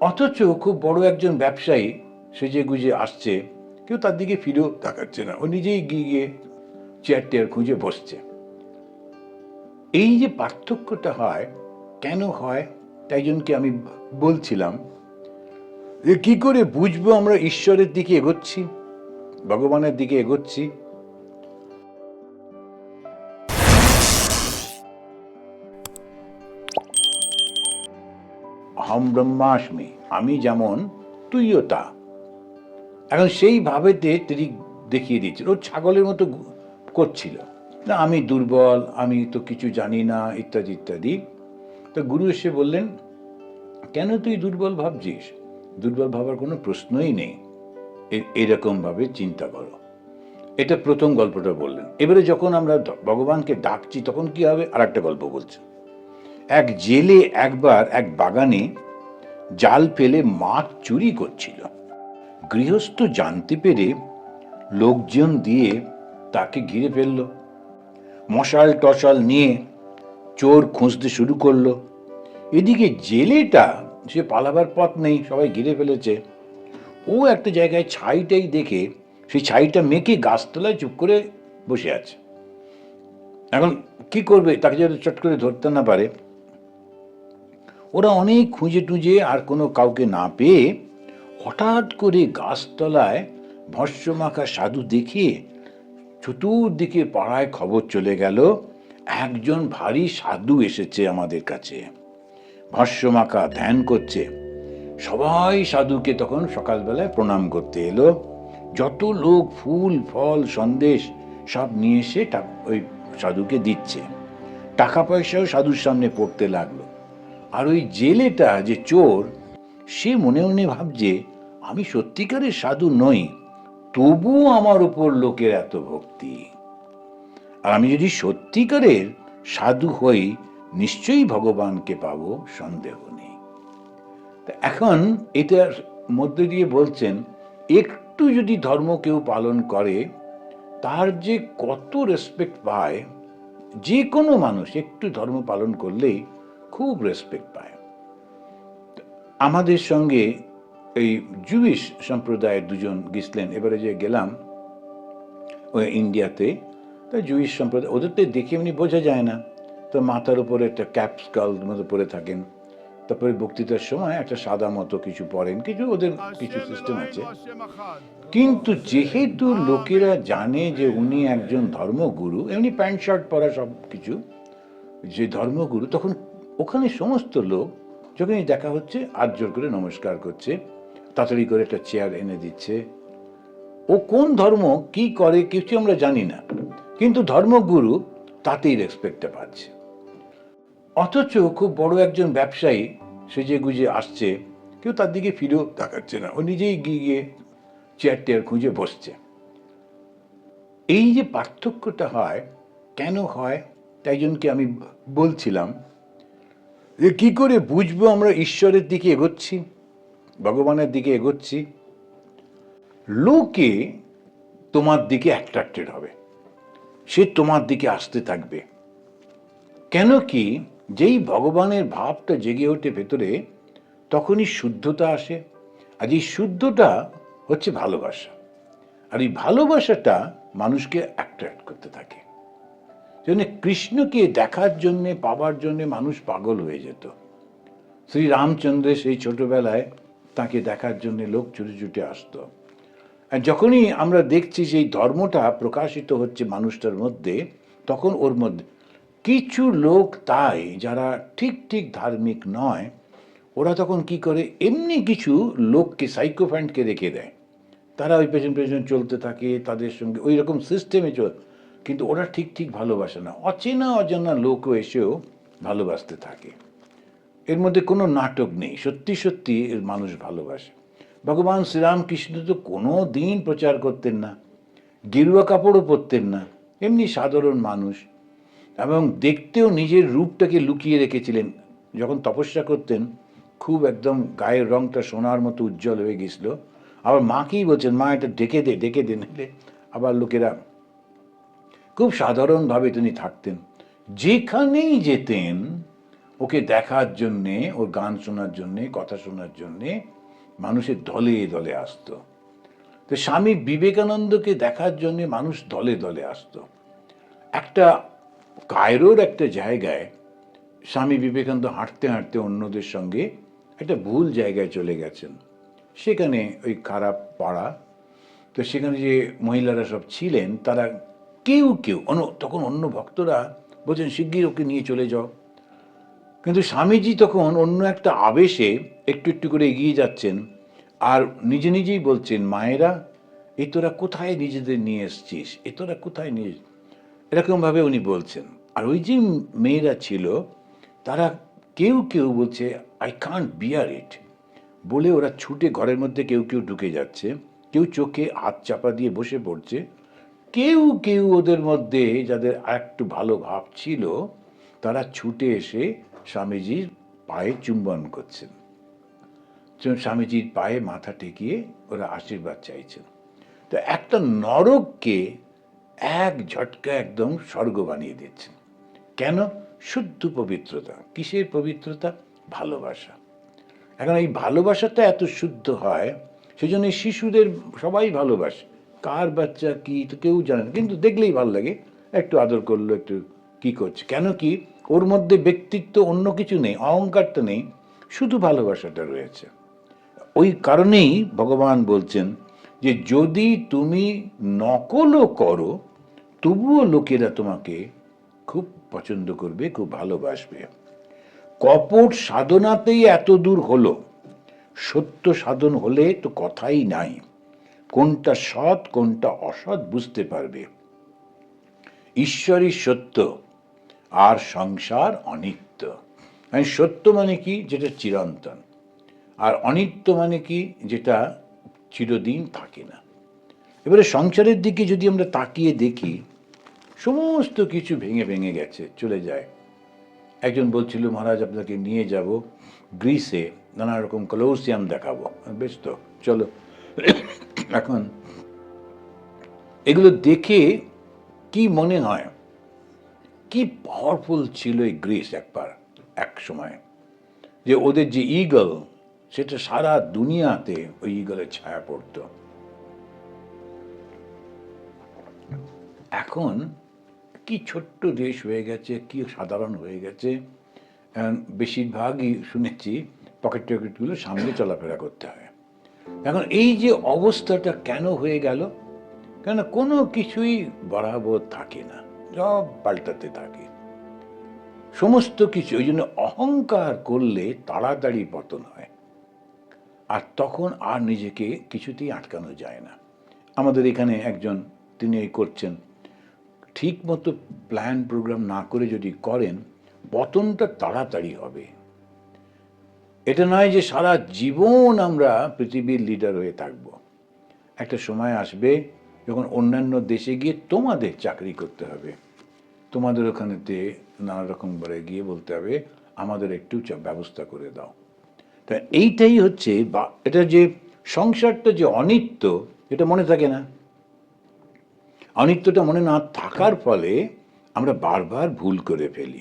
অথচ খুব বড় একজন ব্যবসায়ী, সেজে গুজে আসছে। কেউ তার দিকে ফিরেও তাকাচ্ছে না। ও নিজেই গিয়ে চেয়ার টেয়ার খুঁজে বসছে। এই যে পার্থক্যটা হয়, কেন হয়, তাই জন্যকে আমি বলছিলাম যে কি করে বুঝব আমরা ঈশ্বরের দিকে এগোচ্ছি, ভগবানের দিকে এগোচ্ছি? হম ব্রহ্মাস্মি, আমি যেমন, তুইও তা। এখন সেই ভাবেতে তিনি দেখিয়ে দিচ্ছেন ও ছাগলের মতো করছিল। না, আমি দুর্বল, আমি তো কিছু জানি না, ইত্যাদি ইত্যাদি। তো গুরু এসে বললেন, কেন তুই দুর্বল ভাবছিস? দুর্বল ভাবার কোনো প্রশ্নই নেই। এরকমভাবে চিন্তা করো। এটা প্রথম গল্পটা বললেন। এবারে যখন আমরা ভগবানকে ডাকছি, তখন কি হবে? আর একটা গল্প বলছে। এক জেলে একবার এক বাগানে জাল ফেলে মাছ চুরি করছিল। গৃহস্থ জানতে পেরে লোকজন দিয়ে তাকে ঘিরে ফেলল। মশাল টশাল নিয়ে চোর খুঁজতে শুরু করল। এদিকে জেলেটা সে পালাবার পথ নেই, সবাই ঘিরে ফেলেছে। ও একটা জায়গায় ছাইটাই দেখে সেই ছাইটা মেখে গাছতলায় চুপ করে বসে আছে। এখন কি করবে? তাকে যদি চট করে ধরতে না পারে ওরা অনেক খুঁজে টুঁজে আর কোনো কাউকে না পেয়ে হঠাৎ করে গাছতলায় ভস্যমাখা সাধু দেখিয়ে চতুর্দিকে পাড়ায় খবর চলে গেল, একজন ভারী সাধু এসেছে আমাদের কাছে। ভস্যমাখা ধ্যান করছে। সবাই সাধুকে তখন সকালবেলায় প্রণাম করতে এলো। যত লোক ফুল, ফল, সন্দেশ সব নিয়ে এসে ওই সাধুকে দিচ্ছে। টাকা পয়সাও সাধুর সামনে পড়তে লাগল। আর ওই জেলেটা যে চোর, সে মনে মনে ভাবছে, আমি সত্যিকারের সাধু নই, তবুও আমার উপর লোকের এত ভক্তি। আর আমি যদি সত্যিকারের সাধু হই, নিশ্চয়ই ভগবানকে পাব সন্দেহ নেই। তা এখন এটার মধ্যে দিয়ে বলছেন, একটু যদি ধর্ম কেউ পালন করে, তার যে কত রেসপেক্ট পায়, যে কোনো মানুষ একটু ধর্ম পালন করলেই খুব রেসপেক্ট পায়। আমাদের সঙ্গে এই জুইশ সম্প্রদায়ের দুজন গেছিলেন এবারে যে গেলাম, ওই ইন্ডিয়াতে, তা জুইশ সম্প্রদায়, ওদের তো দেখে এমনি বোঝা যায় না। তো মাথার উপরে একটা ক্যাপ স্কাল মতো পরে থাকেন। তারপরে বক্তৃতার সময় একটা সাদা মতো কিছু পরেন। কিছু ওদের কিছু সিস্টেম আছে। কিন্তু যেহেতু লোকেরা জানে যে উনি একজন ধর্মগুরু, এমনি প্যান্ট শার্ট পরা সব কিছু যে ধর্মগুরু, তখন ওখানে সমস্ত লোক যখনই দেখা হচ্ছে, আর জোর করে নমস্কার করছে, তাড়াতাড়ি করে একটা চেয়ার এনে দিচ্ছে। ও কোন ধর্ম, কি করে কিছু আমরা জানি না। কিন্তু ধর্মগুরু তাতেই রেসপেক্টটা পাচ্ছে। অথচ খুব বড় একজন ব্যবসায়ী, সেজে গুজে আসছে, কেউ তার দিকে ফিরেও তাকাচ্ছে না। ও নিজেই গিয়ে গিয়ে চেয়ার টেয়ার খুঁজে বসছে। এই যে পার্থক্যটা হয়, কেন হয়, তাই জন্যকে আমি বলছিলাম যে কি করে বুঝব আমরা ঈশ্বরের দিকে এগোচ্ছি, ভগবানের দিকে এগোচ্ছি? লোকে তোমার দিকে অ্যাট্রাক্টেড হবে। সে তোমার দিকে আসতে থাকবে। কেন কি যেই ভগবানের ভাবটা জেগে ওঠে ভেতরে, তখনই শুদ্ধতা আসে। আর এই শুদ্ধটা হচ্ছে ভালোবাসা। আর এই ভালোবাসাটা মানুষকে অ্যাট্রাক্ট করতে থাকে। জন্য কৃষ্ণকে দেখার জন্যে, পাবার জন্যে মানুষ পাগল হয়ে যেত। শ্রী রামচন্দ্রের সেই ছোটবেলায় তাকে দেখার জন্য লোক ছুটে ছুটে আসতো। আর যখনই আমরা দেখছি এই ধর্মটা প্রকাশিত হচ্ছে মানুষটার মধ্যে, তখন ওর মধ্যে কিছু লোক তাই, যারা ঠিক ঠিক ধার্মিক নয়, ওরা তখন কি করে, এমনি কিছু লোককে সাইকোফ্যান্টকে রেখে দেয়। তারা ওই পেছন পেছন চলতে থাকে, তাদের সঙ্গে ওই রকম সিস্টেমে চল কিন্তু ওরা ঠিক ঠিক ভালোবাসে না। অচেনা, অজানা লোকও এসেও ভালোবাসতে থাকে। এর মধ্যে কোনো নাটক নেই। সত্যি সত্যি এর মানুষ ভালোবাসে। ভগবান শ্রীরামকৃষ্ণ তো কোনো দিন প্রচার করতেন না। গেরুয়া কাপড়ও পরতেন না। এমনি সাধারণ মানুষ। এবং দেখতেও নিজের রূপটাকে লুকিয়ে রেখেছিলেন। যখন তপস্যা করতেন, খুব একদম গায়ের রংটা সোনার মতো উজ্জ্বল হয়ে গেছিল। আবার মাকেই বলছেন, মা, এটা ডেকে দে ডেকে দে নিলে আবার লোকেরা খুব সাধারণভাবে তিনি থাকতেন। যেখানেই যেতেন, ওকে দেখার জন্যে, ওর গান শোনার জন্যে, কথা শোনার জন্যে মানুষের দলে দলে আসতো। তো স্বামী বিবেকানন্দকে দেখার জন্যে মানুষ দলে দলে আসতো। একটা কায়রোর একটা জায়গায় স্বামী বিবেকানন্দ হাঁটতে হাঁটতে অন্যদের সঙ্গে একটা ভুল জায়গায় চলে গেছেন। সেখানে ওই খারাপ পাড়া, তো সেখানে যে মহিলারা সব ছিলেন, তারা কেউ কেউ অন্য তখন অন্য ভক্তরা বলছেন, শিগগির ওকে নিয়ে চলে যাও। কিন্তু স্বামীজি তখন অন্য একটা আবেশে একটু একটু করে এগিয়ে যাচ্ছেন আর নিজে নিজেই বলছেন, মায়েরা, এ তোরা কোথায় নিজেদের নিয়ে এসছিস? এ তোরা কোথায় নিয়ে এরকমভাবে উনি বলছেন। আর ওই যে মেয়েরা ছিল, তারা কেউ কেউ বলছে, আই কান্ট বিয়ার ইট। বলে ওরা ছুটে ঘরের মধ্যে কেউ কেউ ঢুকে যাচ্ছে। কেউ চোখে হাত চাপা দিয়ে বসে পড়ছে। কেউ কেউ ওদের মধ্যে যাদের একটু ভালো ভাব ছিল, তারা ছুটে এসে স্বামীজির পায়ে চুম্বন করছেন। স্বামীজির পায়ে মাথা টেকিয়ে ওরা আশীর্বাদ চাইছেন। তো একটা নরককে এক ঝটকা একদম স্বর্গ বানিয়ে দিচ্ছেন। কেন? শুদ্ধ পবিত্রতা। কিসের পবিত্রতা? ভালোবাসা। এখন এই ভালোবাসাটা এত শুদ্ধ হয় সেজন্য শিশুদের সবাই ভালোবাসে। কার বাচ্চা কি, তো কেউ জানে না। কিন্তু দেখলেই ভালো লাগে। একটু আদর করল, একটু কি করছে। কেন কি, ওর মধ্যে ব্যক্তিত্ব অন্য কিছু নেই, অহংকারটা নেই, শুধু ভালোবাসাটা রয়েছে। ওই কারণেই ভগবান বলছেন যে, যদি তুমি নকলও করো, তবুও লোকেরা তোমাকে খুব পছন্দ করবে, খুব ভালোবাসবে। কপট সাধনাতেই এত দূর হলো। সত্য সাধন হলে তো কথাই নাই। কোনটা সৎ, কোনটা অসৎ বুঝতে পারবে। ঈশ্বরই সত্য, আর সংসার অনিত্য। মানে সত্য মানে কি? যেটা চিরন্তন। আর অনিত্য মানে কি? যেটা চিরদিন থাকে না। এবারে সংসারের দিকে যদি আমরা তাকিয়ে দেখি, সমস্ত কিছু ভেঙে ভেঙে গেছে, চলে যায়। একজন বলছিল, মহারাজ, আপনাকে নিয়ে যাব গ্রিসে নানা রকম কলোসিয়াম দেখাবো। বেশ তো, চলো। এখন এগুলো দেখে কি মনে হয়, কি পাওয়ারফুল ছিল এই গ্রিস একবার, এক সময়? যে ওদের যে ইগল সেটা সারা দুনিয়াতে ওই ইগলের ছায়া পড়তো। এখন কি ছোট্ট দেশ হয়ে গেছে, কি সাধারণ হয়ে গেছে বেশিরভাগই শুনেছি পকেট টকেটগুলো সামনে চলাফেরা করতে হয়। এখন এই যে অবস্থাটা কেন হয়ে গেল? কেন কোনো কিছুই বরাবর থাকে না, সব পাল্টাতে থাকে। সমস্ত কিছু, ওই জন্য অহংকার করলে তাড়াতাড়ি পতন হয়। আর তখন আর নিজেকে কিছুতেই আটকানো যায় না। আমাদের এখানে একজন, তিনি এই করছেন ঠিক মতো প্ল্যান প্রোগ্রাম না করে যদি করেন, পতনটা তাড়াতাড়ি হবে। এটা নয় যে সারা জীবন আমরা পৃথিবীর লিডার হয়ে থাকব। একটা সময় আসবে যখন অন্যান্য দেশে গিয়ে তোমাদের চাকরি করতে হবে। তোমাদের ওখানেতে নানা রকম করে গিয়ে বলতে হবে, আমাদের একটু ব্যবস্থা করে দাও। তা এইটাই হচ্ছে বা, এটা যে সংসারটা যে অনিত্য, এটা মনে থাকে না। অনিত্যটা মনে না থাকার ফলে আমরা বারবার ভুল করে ফেলি।